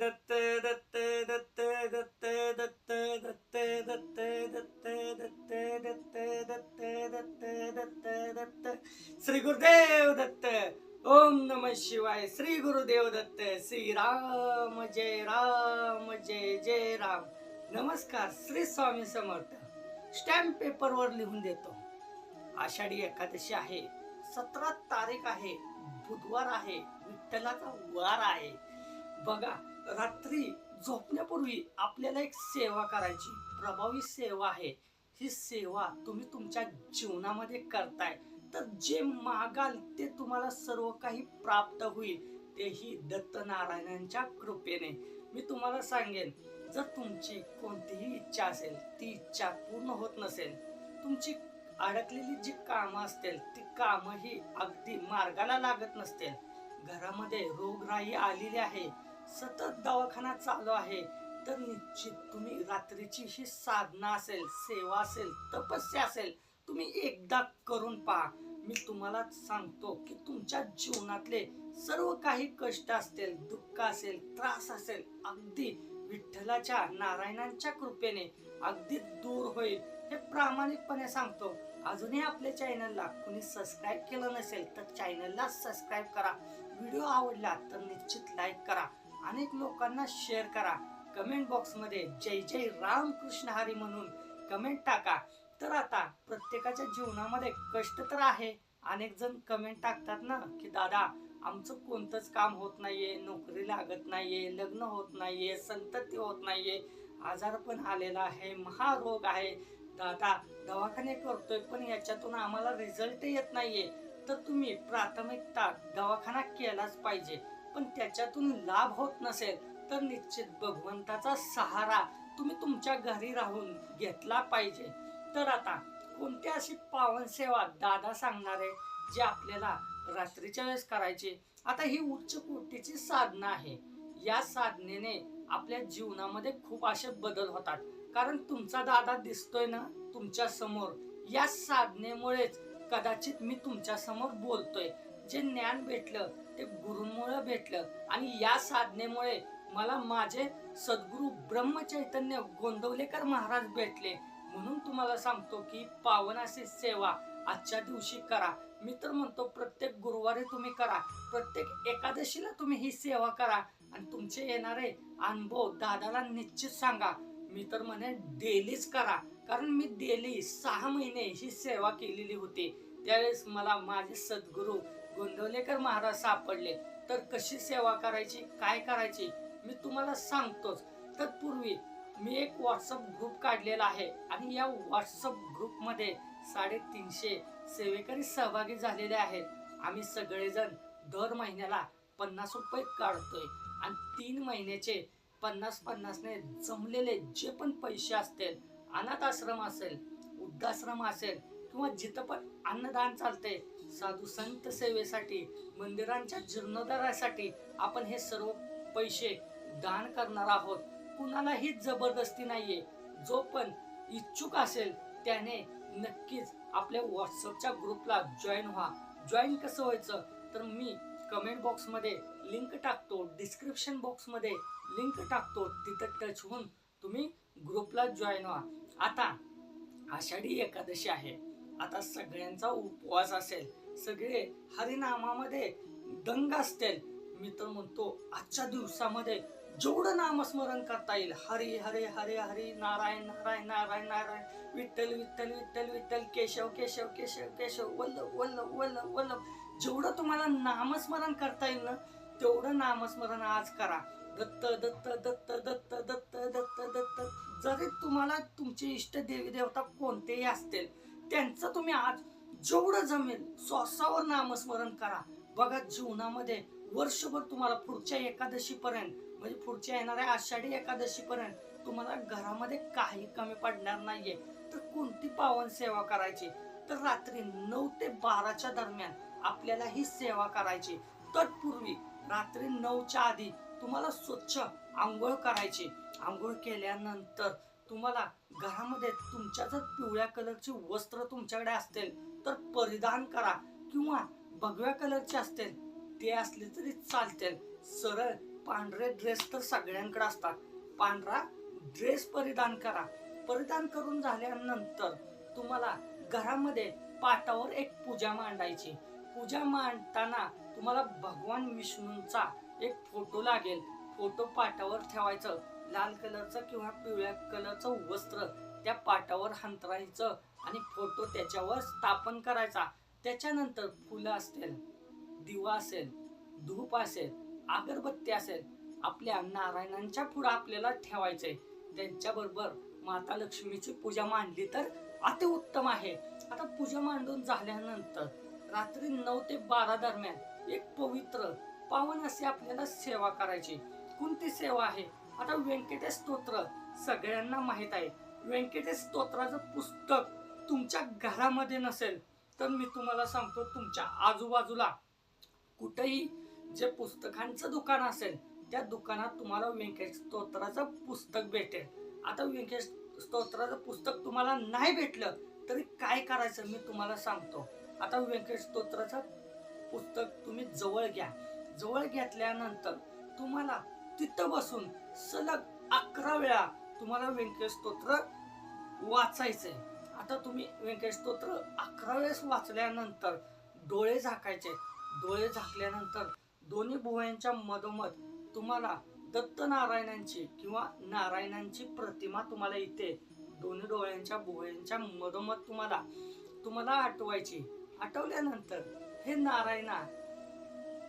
दत्त दत्त दत्त दत्त दत्त दत्त दत्त दत्त दत्त दत्त दत्त दत्त दत्त दत्त श्री गुरुदेव दत्त ओम नम शिवाय श्री गुरुदेव दत्त श्री राम जय राम जय जय राम. नमस्कार श्री स्वामी समर्थ. स्टॅम्प पेपरवर लिहून देतो. आषाढी एकादशी आहे सतरा तारीख आहे बुधवार आहे विठ्ठलाचा वार आहे. बघा रात्री झोपण्यापूर्वी आपल्याला एक सेवा करायची. प्रभावी सेवा आहे. ही सेवा तुम्ही तुमच्या जीवनामध्ये करताय. तर जे मागाल ते तुम्हाला सर्व काही प्राप्त होईल. तेही दत्तनारायणांच्या कृपेने. मी तुम्हाला सांगेन जर तुमची कोणतीही इच्छा असेल ती इच्छा पूर्ण होत नसेल तुमची अडकलेली जी कामं असतील ती कामं ही अगदी मार्गाला लागत नसतील. घरामध्ये रोगराई आलेली आहे. सतत दवाखाना चालू आहे. तर निश्चित तुम्ही रात्रीची ही साधना असेल सेवा असेल तपस्या असेल तुम्ही एकदा करून पहा. मी तुम्हाला सांगतो की तुमच्या जीवनातले सर्व काही कष्ट असतील दुःख असेल त्रास असेल अगदी विठ्ठलाच्या नारायणांच्या कृपेने अगदी दूर होईल. हे प्रामाणिकपणे सांगतो. अजूनही आपल्या चॅनलला कुणी सबस्क्राईब केलं नसेल तर चॅनलला सबस्क्राईब करा. व्हिडिओ आवडला तर निश्चित लाईक करा. अनेक लोकांना शेअर करा. कमेंट बॉक्समध्ये जय जय रामकृष्ण हरी म्हणून कमेंट टाका. तर आता प्रत्येकाच्या जीवनामध्ये कष्ट तर आहे. अनेक जण कमेंट टाकतात ना की दादा आमचं कोणतंच काम होत नाहीये नोकरी लागत नाहीये लग्न होत नाहीये संतती होत नाहीये. आजार पण आलेला आहे महारोग आहे. दादा दवाखाने करतोय पण याच्यातून आम्हाला रिझल्ट येत नाहीये. तर तुम्ही प्राथमिकता दवाखाना केलाच पाहिजे. पण त्याच्यातून लाभ होत नसेल तर निश्चित भगवंताचा सहारा तुम्ही तुमच्या घरी राहून घेतला पाहिजे. तर आता कोणती अशी पावन सेवा दादा सांगणारे जे आपल्याला रात्रीच्या वेळेस करायची? आता ही उच्च कोटीची साधना आहे. या साधनेने आपल्या जीवनामध्ये खूप असे बदल होतात. कारण तुमचा दादा दिसतोय ना तुमच्यासमोर. या साधनेमुळेच कदाचित मी तुमच्यासमोर बोलतोय. जे ज्ञान भेटलं ते गुरुमुळं भेटलं. आणि या साधनेमुळे मला माझे सद्गुरू ब्रह्मचैतन्य गोंदवलेकर महाराज भेटले. म्हणून तुम्हाला सांगतो की पावन अशी सेवा आजच्या दिवशी करा. मी तर म्हणतो प्रत्येक गुरुवारी तुम्ही करा. प्रत्येक एकादशीला तुम्ही ही सेवा करा. आणि तुमचे येणारे अनुभव दादाला निश्चित सांगा. मी तर म्हणे डेलीच करा. कारण मी डेली सहा महिने ही सेवा केलेली होती. त्यावेळेस मला माझे सद्गुरू गोंधवलेकर महाराज सापडले. तर कशी सेवा करायची काय करायची मी तुम्हाला सांगतोच. तत्पूर्वी मी एक व्हॉट्सअप ग्रुप काढलेला आहे आणि या व्हॉट्सअप ग्रुपमध्ये साडेतीनशे सेवेकरी सहभागी झालेले आहेत. आम्ही सगळेजण दर महिन्याला पन्नास रुपये काढतोय आणि तीन महिन्याचे पन्नास पन्नासने जमलेले जे पण पैसे असतील अनाथ आश्रम असेल वृद्धाश्रम असेल किंवा जिथं पण अन्नदान चालते साधू संत सेवेसाठी मंदिरांच्या जीर्णोद्धारासाठी आपण हे सर्व पैसे दान करणार आहोत. कुणालाही जबरदस्ती नाहीये. जो पण इच्छुक असेल त्याने नक्कीच आपल्या व्हॉट्सअपच्या ग्रुपला जॉईन व्हा. जॉईन कसं व्हायचं? तर मी कमेंट बॉक्समध्ये लिंक टाकतो डिस्क्रिप्शन बॉक्समध्ये लिंक टाकतो तिथं टच होऊन तुम्ही ग्रुपला जॉईन व्हा. आता आषाढी एकादशी आहे. आता सगळ्यांचा उपवास असेल सगळे हरिनामामध्ये दंग असतील. मी तर म्हणतो आजच्या दिवसामध्ये जेवढं नामस्मरण करता येईल हरी हरे हरे हरी नारायण नारायण नारायण नारायण विठ्ठल विठ्ठल विठ्ठल विठ्ठल केशव केशव केशव केशव वल्लभ वल्लभ वल्लभ वल्लभ जेवढं तुम्हाला नामस्मरण करता येईल ना तेवढं नामस्मरण आज करा. दत्त दत्त दत्त दत्त दत्त दत्त दत्त जरी तुम्हाला तुमचे इष्ट देवी देवता कोणतेही असतील त्यांचं तुम्ही आज जेवढं जमेल श्वासावर नामस्मरण करा. बघा जीवनामध्ये वर्षभर तुम्हाला पुढच्या एकादशी पर्यंत म्हणजे पुढच्या येणाऱ्या आषाढी एकादशी पर्यंत तुम्हाला घरामध्ये काही कमी पडणार नाहीये. तर कोणती पावन सेवा करायची? तर रात्री नऊ ते बाराच्या दरम्यान आपल्याला ही सेवा करायची. तत्पूर्वी रात्री नऊच्या आधी तुम्हाला स्वच्छ आंघोळ करायची. आंघोळ केल्यानंतर तुम्हाला घरामध्ये तुमच्या जर पिवळ्या कलरची वस्त्र तुमच्याकडे असतील तर परिधान करा किंवा भगव्या कलरचे असतील ते असले तरी चालतील. सरळ पांढरे ड्रेस तर सगळ्यांकडे असतात. पांढरा ड्रेस परिधान करा. परिधान करून झाल्यानंतर तुम्हाला घरामध्ये पाटावर एक पूजा मांडायची. पूजा मांडताना तुम्हाला भगवान विष्णूंचा एक फोटो लागेल. फोटो पाटावर ठेवायचं. लाल कलरचं किंवा पिवळ्या कलरचं वस्त्र त्या पाटावर हंतरायचं आणि फोटो त्याच्यावर स्थापन करायचा. त्याच्यानंतर फुलं असतील दिवा असेल धूप असेल अगरबत्ती असेल आपल्या नारायणांच्या पुढे आपल्याला ठेवायचंय त्यांच्याबरोबर माता लक्ष्मीची पूजा मांडली तर अति उत्तम आहे. आता पूजा मांडून झाल्यानंतर रात्री नऊ ते बारा दरम्यान एक पवित्र पावन अशी आपल्याला सेवा करायची. कोणती सेवा आहे? आता व्यंकटेश स्तोत्र सगळ्यांना माहीत आहे. व्यंकटेश स्तोत्राचं पुस्तक तुमच्या घरामध्ये नसेल तर मी तुम्हाला सांगतो तुमच्या आजूबाजूला. कुठेही जे पुस्तकांचं दुकान असेल त्या दुकानात तुम्हाला व्यंकटेश स्तोत्राचं पुस्तक भेटेल. आता व्यंकटेश स्तोत्राचं पुस्तक तुम्हाला नाही भेटलं तरी काय करायचं मी तुम्हाला सांगतो. आता व्यंकटेश स्तोत्राचं पुस्तक तुम्ही जवळ घ्या. जवळ घेतल्यानंतर तुम्हाला तिथं बसून सलग अकरा वेळा तुम्हाला व्यंकटेश स्तोत्र वाचायचंय. आता तुम्ही व्यंकटेश स्तोत्र अकरा वेळेस वाचल्यानंतर डोळे झाकायचे. डोळे झाकल्यानंतर दोन्ही भुवयांच्या मधोमध तुम्हाला दत्तनारायणांची किंवा नारायणांची प्रतिमा तुम्हाला इथे दोन्ही डोळ्यांच्या भुवयांच्या मधोमध तुम्हाला तुम्हाला आठवायची. आठवल्यानंतर हे नारायणा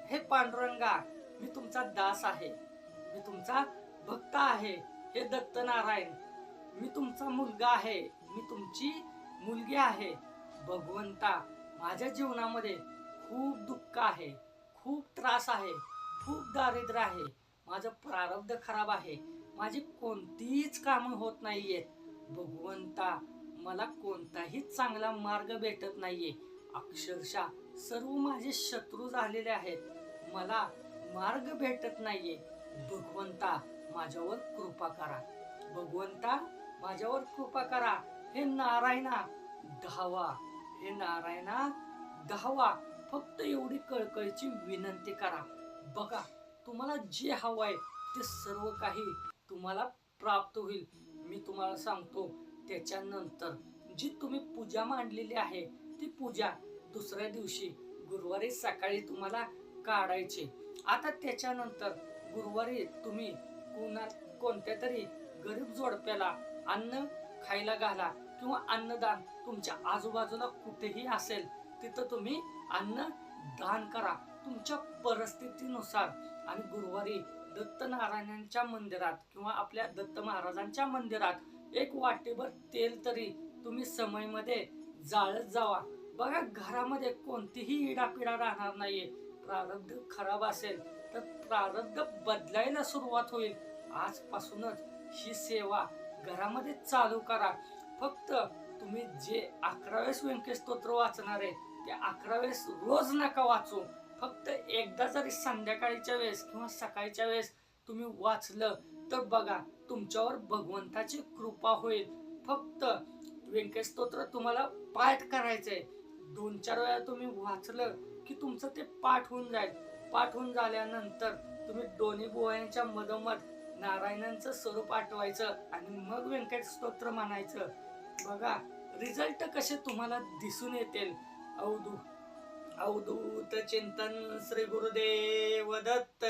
हे पांडुरंगा मी तुमचा दास आहे. मी तुमचा भक्त आहे हे दत्त नारायण मी तुमचा मुलगा आहे मी तुमची मुलगी आहे. भगवंता माझ्या जीवनामध्ये खूप दुःख आहे खूप त्रास आहे खूप दारिद्र्य आहे. माझं प्रारब्ध खराब आहे. माझी कोणतीच कामं होत नाहीयेत. भगवंता मला कोणताही चांगला मार्ग भेटत नाहीये. अक्षरशः सर्व माझे शत्रू झालेले आहेत. मला मार्ग भेटत नाहीये. भगवंता माझ्यावर कृपा करा. भगवंता माझ्यावर कृपा करा. हे नारायणा धावा हे नारायणा धावा फक्त एवढी कळकळीची विनंती करा. बघा तुम्हाला जे हवं आहे ते सर्व काही तुम्हाला प्राप्त होईल. मी तुम्हाला सांगतो त्याच्यानंतर जी तुम्ही पूजा मांडलेली आहे ती पूजा दुसऱ्या दिवशी गुरुवारी सकाळी तुम्हाला काढायची. आता त्याच्यानंतर गुरुवारी तुम्ही कुणा कोणत्या तरी गरीब जोडप्याला अन्न खायला घाला किंवा अन्नदान तुमच्या आजूबाजूला कुठेही असेल तिथं तुम्ही अन्न दान करा. तुमच्या परिस्थितीनुसार. आणि गुरुवारी दत्त नारायणांच्या मंदिरात किंवा आपल्या दत्त महाराजांच्या मंदिरात एक वाटेभर तेल तरी तुम्ही समयमध्ये जाळत जावा. बघा घरामध्ये कोणतीही इडापिडा राहणार नाहीये. प्रारब्ध खराब असेल तर प्रारब्ध बदलायला सुरुवात होईल. आजपासूनच ही सेवा घरामध्ये चालू करा. फक्त तुम्ही जे अकरा वेळेस व्यंकटेश स्तोत्र वाचणार आहे ते अकरा वेळेस रोज नका वाचू. फक्त एकदा जरी संध्याकाळीच्या वेळेस किंवा सकाळच्या वेळेस तुम्ही वाचलं तर बघा तुमच्यावर भगवंताची कृपा होईल. फक्त व्यंकटेश स्तोत्र तुम्हाला पाठ आहे दोन चार वेळा तुम्ही वाचलं की तुमचं ते पाठ होऊन जाईल. पाठ होऊन झाल्यानंतर तुम्ही दोन्ही बुवायांच्या मधोमध नारायणांचं स्वरूप आठवायचं आणि मग व्यंकट स्तोत्र म्हणायचं. बघा रिझल्ट कसे तुम्हाला दिसून येतील. अवधू अवधूत चिंतन श्री गुरुदेव दत्त.